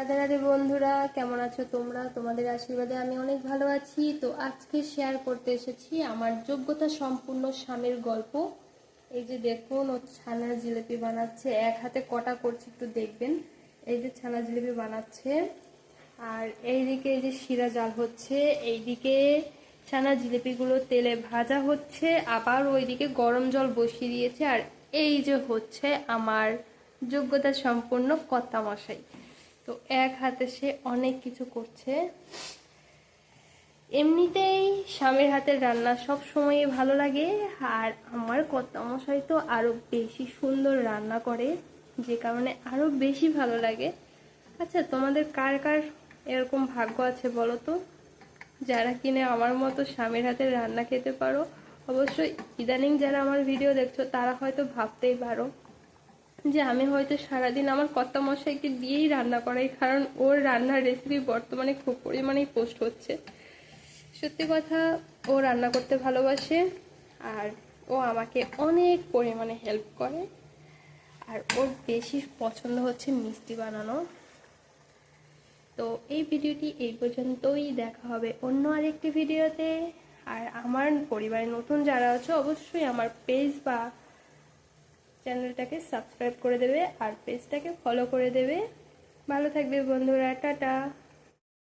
রাধে রাধে বন্ধুরা, কেমন আছো তোমরা? তোমাদের আশীর্বাদে আমি অনেক ভালো আছি। তো আজকে শেয়ার করতে এসেছি আমার যোগ্যতা সম্পূর্ণ স্বামীর গল্প। এই যে দেখুন, ও ছানার জিলিপি বানাচ্ছে। এক হাতে কটা করছে একটু দেখবেন। এই যে ছানা জিলিপি বানাচ্ছে। আর এইদিকে এই যে শিরা জাল হচ্ছে। এইদিকে ছানা জিলিপিগুলো তেলে ভাজা হচ্ছে। আবার ওইদিকে গরম জল বসিয়ে দিয়েছে। আর এই যে হচ্ছে আমার যোগ্যতা সম্পূর্ণ কর্তা মশাই তো এক হাতে সে অনেক কিছু করছে। এমনিতেই স্বামীর হাতের রান্না সব সময়ই ভালো লাগে, আর আমার কর্তামশাই তো আরও বেশি সুন্দর রান্না করে, যে কারণে আরও বেশি ভালো লাগে। আচ্ছা তোমাদের কার কার এরকম ভাগ্য আছে বলো তো? যারা কিনে আমার মতো স্বামীর হাতের রান্না খেতে পারো, অবশ্যই ইদানিং যারা আমার ভিডিও দেখছ, তারা হয়তো ভাবতেই পারো। যে আমি হয়তো সারাদিন আমার কর্তা মশাইকে দিয়েই রান্না করাই, কারণ ওর রান্নার রেসিপি বর্তমানে খুব পরিমাণেই পোস্ট হচ্ছে। সত্যি কথা, ও রান্না করতে ভালোবাসে, আর ও আমাকে অনেক পরিমাণে হেল্প করে। আর ওর বেশি পছন্দ হচ্ছে মিষ্টি বানানো। তো এই ভিডিওটি এই পর্যন্তই, দেখা হবে অন্য আরেকটি ভিডিওতে। আর আমার পরিবারে নতুন যারা আছে, অবশ্যই আমার পেজ বা চ্যানেলটাকে সাবস্ক্রাইব করে দেবে আর পেজটাকে ফলো করে দেবে। ভালো থাকবে বন্ধুরা টাটা।